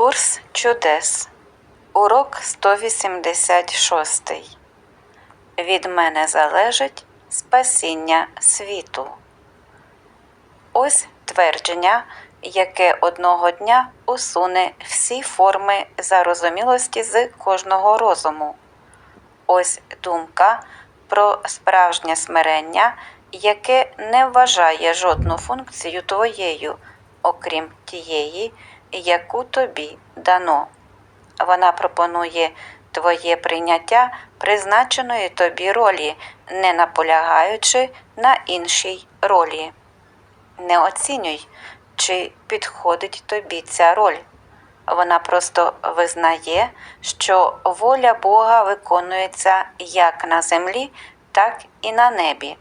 Курс чудес. Урок 186. Від мене залежить спасіння світу. Ось твердження, яке одного дня усуне всі форми зарозумілості з кожного розуму. Ось думка про справжнє смирення, яке не вважає жодну функцію твоєю, окрім тієї, яку тобі дано. Вона пропонує твоє прийняття призначеної тобі ролі, не наполягаючи на іншій ролі. Не оцінюй, чи підходить тобі ця роль. Вона просто визнає, що воля Бога виконується як на землі, так і на небі.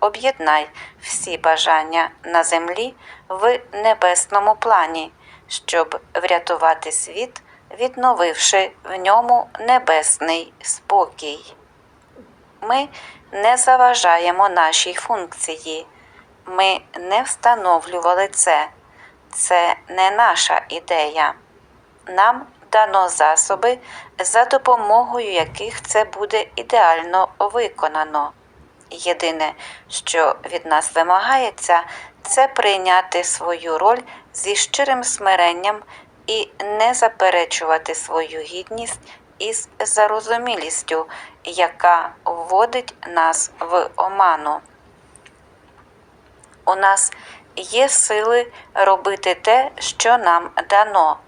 Об'єднай всі бажання на землі в небесному плані, щоб врятувати світ, відновивши в ньому небесний спокій. Ми не заважаємо нашій функції. Ми не встановлювали це. Це не наша ідея. Нам дано засоби, за допомогою яких це буде ідеально виконано. Єдине, що від нас вимагається, це прийняти свою роль зі щирим смиренням і не заперечувати свою гідність із зарозумілістю, яка вводить нас в оману. У нас є сили робити те, що нам дано.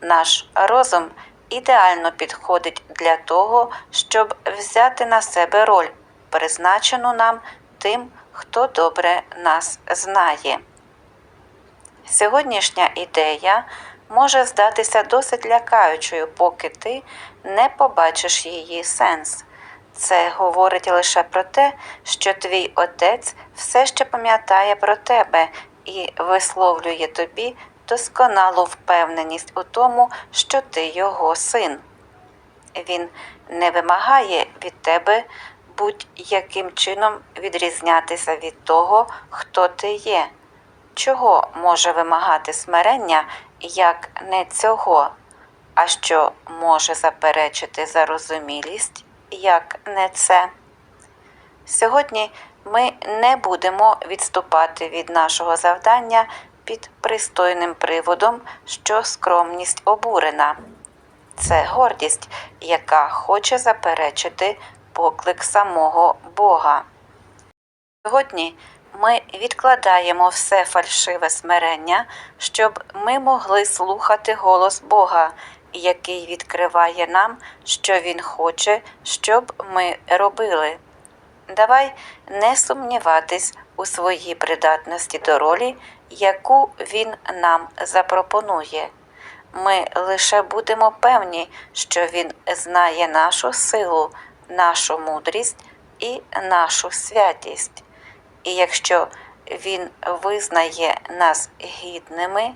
Наш розум ідеально підходить для того, щоб взяти на себе роль, призначену нам тим, хто добре нас знає. Сьогоднішня ідея може здатися досить лякаючою, поки ти не побачиш її сенс. Це говорить лише про те, що твій отець все ще пам'ятає про тебе і висловлює тобі досконалу впевненість у тому, що ти його син. Він не вимагає від тебе будь-яким чином відрізнятися від того, хто ти є. Чого може вимагати смирення, як не цього, а що може заперечити зарозумілість, як не це? Сьогодні ми не будемо відступати від нашого завдання під пристойним приводом, що скромність обурена. Це гордість, яка хоче заперечити поклик самого Бога. Сьогодні ми відкладаємо все фальшиве смирення, щоб ми могли слухати голос Бога, який відкриває нам, що Він хоче, щоб ми робили. Давай не сумніватись у своїй придатності до ролі, яку він нам запропонує. Ми лише будемо певні, що він знає нашу силу, нашу мудрість і нашу святість. І якщо він визнає нас гідними,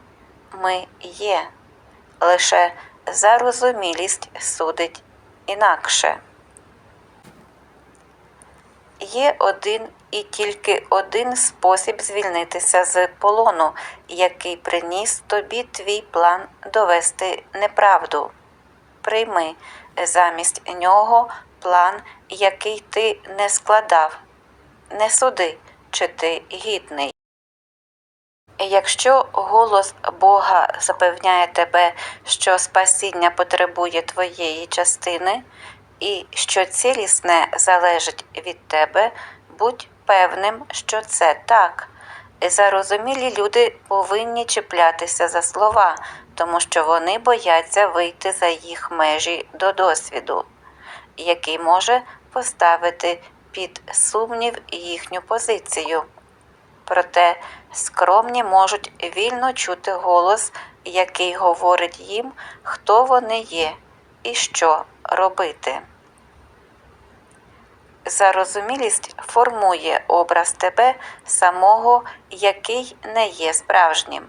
ми є. Лише зарозумілість судить інакше. Є один і тільки один спосіб звільнитися з полону, який приніс тобі твій план довести неправду. Прийми замість нього план, який ти не складав. Не суди, чи ти гідний. Якщо голос Бога запевняє тебе, що спасіння потребує твоєї частини, і що цілісне залежить від тебе, будь певним, що це так. Зарозумілі люди повинні чіплятися за слова, тому що вони бояться вийти за їх межі до досвіду, який може поставити під сумнів їхню позицію. Проте скромні можуть вільно чути голос, який говорить їм, хто вони є і що робити. Зарозумілість формує образ тебе самого, який не є справжнім.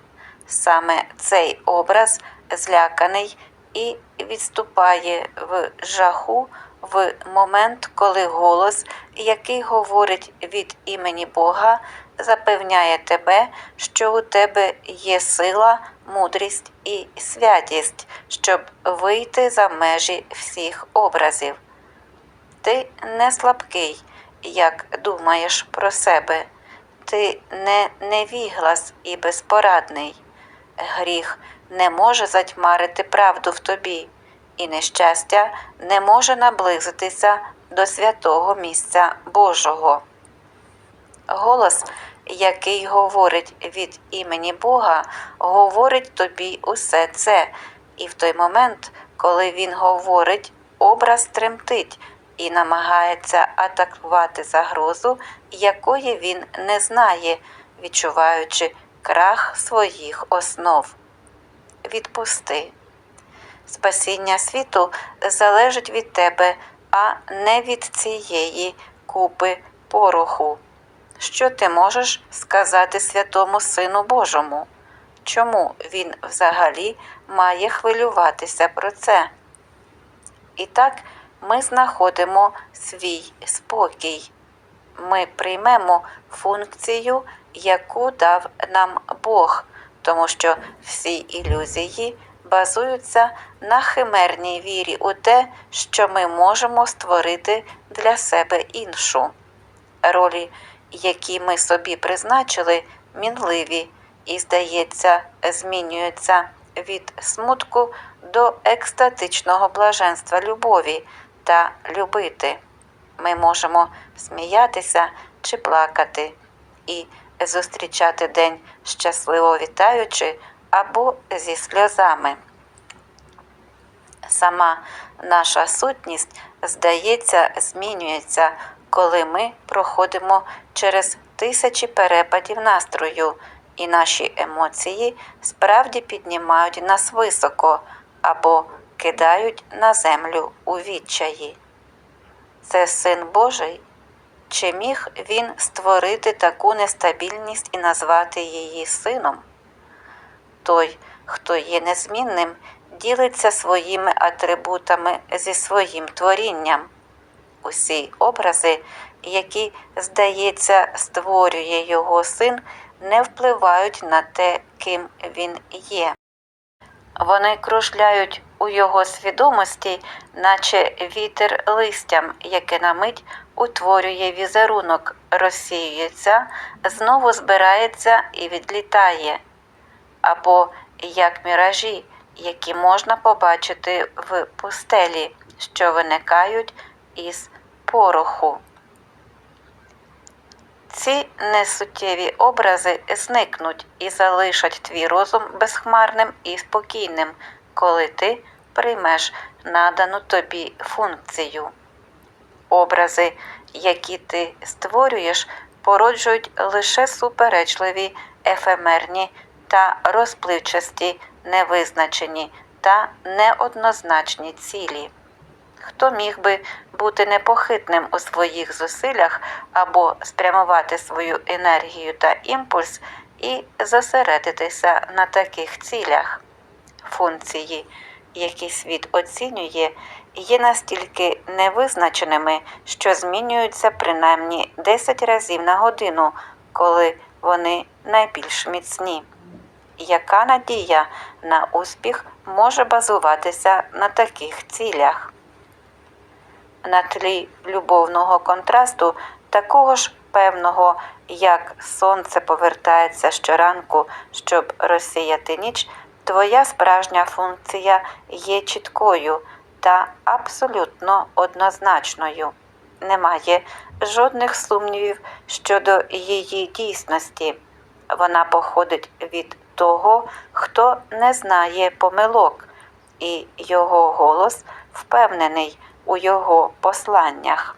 Саме цей образ зляканий і відступає в жаху, в момент, коли голос, який говорить від імені Бога, запевняє тебе, що у тебе є сила, мудрість і святість, щоб вийти за межі всіх образів. Ти не слабкий, як думаєш про себе, ти не невіглас і безпорадний. Гріх не може затьмарити правду в тобі, і нещастя не може наблизитися до святого місця Божого. Голос, який говорить від імені Бога, говорить тобі усе це, і в той момент, коли він говорить, образ тремтить і намагається атакувати загрозу, якої він не знає, відчуваючи крах своїх основ. Відпусти. Спасіння світу залежить від тебе, а не від цієї купи пороху. Що ти можеш сказати святому Сину Божому? Чому він взагалі має хвилюватися про це? І так ми знаходимо свій спокій. Ми приймемо функцію, яку дав нам Бог, тому що всі ілюзії базуються на химерній вірі у те, що ми можемо створити для себе іншу. Ролі, які ми собі призначили, мінливі і, здається, змінюються від смутку до екстатичного блаженства любові та любити. Ми можемо сміятися чи плакати і зустрічати день щасливо вітаючи або зі сльозами. Сама наша сутність, здається, змінюється, коли ми проходимо через тисячі перепадів настрою, і наші емоції справді піднімають нас високо або кидають на землю у відчаї. Це син Божий. Чи міг він створити таку нестабільність і назвати її сином? Той, хто є незмінним, ділиться своїми атрибутами зі своїм творінням. Усі образи, які, здається, створює його син, не впливають на те, ким він є. Вони кружляють у його свідомості, наче вітер листям, яке на мить утворює візерунок, розсіюється, знову збирається і відлітає, або як міражі, які можна побачити в пустелі, що виникають із пороху. Ці несуттєві образи зникнуть і залишать твій розум безхмарним і спокійним, коли ти приймеш надану тобі функцію. Образи, які ти створюєш, породжують лише суперечливі, ефемерні та розпливчасті, невизначені та неоднозначні цілі. Хто міг би бути непохитним у своїх зусиллях або спрямувати свою енергію та імпульс і зосередитися на таких цілях? Функції, які світ оцінює, є настільки невизначеними, що змінюються принаймні 10 разів на годину, коли вони найбільш міцні. Яка надія на успіх може базуватися на таких цілях? на тлі любовного контрасту, такого ж певного, як сонце повертається щоранку, щоб розсіяти ніч, твоя справжня функція є чіткою та абсолютно однозначною. Немає жодних сумнівів щодо її дійсності. Вона походить від того, хто не знає помилок, і його голос впевнений у його посланнях.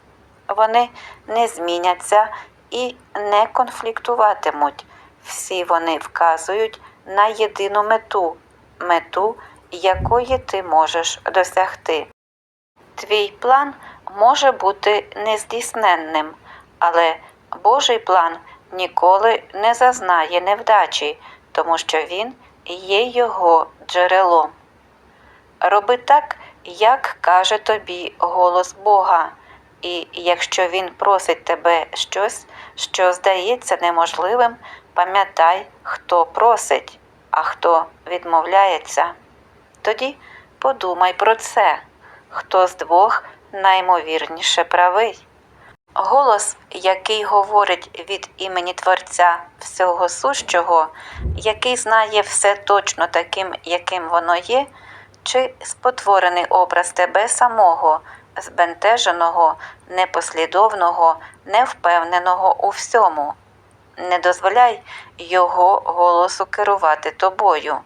Вони не зміняться і не конфліктуватимуть. Всі вони вказують на єдину мету, мету, якої ти можеш досягти. Твій план може бути нездійсненним, але Божий план ніколи не зазнає невдачі, тому що він є його джерелом. Роби так, як каже тобі голос Бога, і якщо Він просить тебе щось, що здається неможливим, пам'ятай, хто просить, а хто відмовляється. Тоді подумай про це, хто з двох наймовірніше правий. Голос, який говорить від імені Творця всього сущого, який знає все точно таким, яким воно є, чи спотворений образ тебе самого, збентеженого, непослідовного, невпевненого у всьому. Не дозволяй його голосу керувати тобою.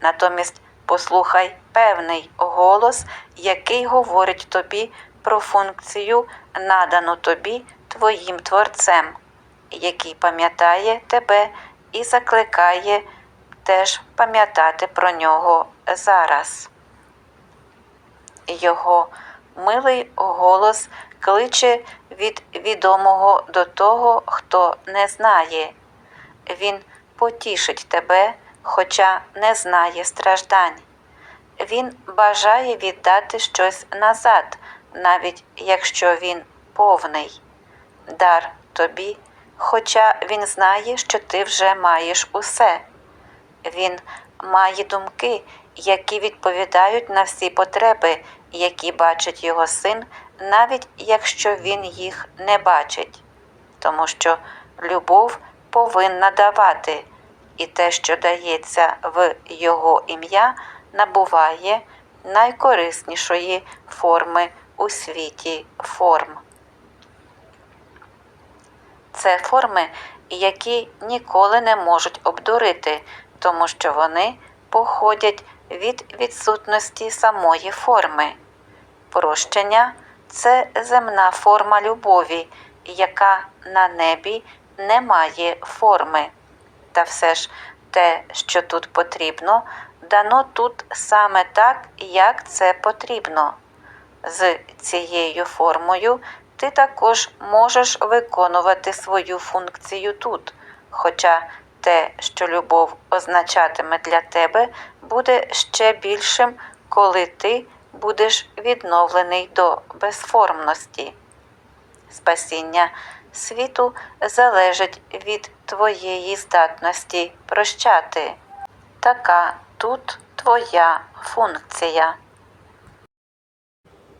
Натомість послухай певний голос, який говорить тобі про функцію, надану тобі твоїм творцем, який пам'ятає тебе і закликає теж пам'ятати про нього зараз. Його милий голос кличе від відомого до того, хто не знає. Він потішить тебе, хоча не знає страждань. Він бажає віддати щось назад, навіть якщо він повний. Дар тобі, хоча він знає, що ти вже маєш усе. Він має думки, які відповідають на всі потреби, які бачить його син, навіть якщо він їх не бачить. Тому що любов повинна давати, і те, що дається в його ім'я, набуває найкориснішої форми у світі форм. Це форми, які ніколи не можуть обдурити, тому що вони походять від відсутності самої форми. Прощення це земна форма любові, яка на небі не має форми. Та все ж те, що тут потрібно, дано тут саме так, як це потрібно. З цією формою ти також можеш виконувати свою функцію тут, хоча те, що любов означатиме для тебе, буде ще більшим, коли ти будеш відновлений до безформності. Спасіння світу залежить від твоєї здатності прощати. Така тут твоя функція.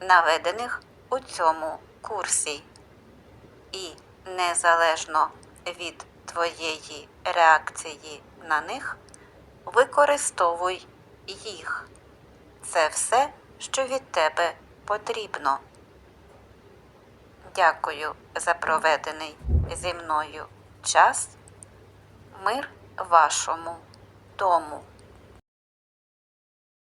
наведених у цьому курсі. І незалежно від твоєї реакції на них, використовуй їх. Це все, що від тебе потрібно. Дякую за проведений зі мною час. Мир вашому дому.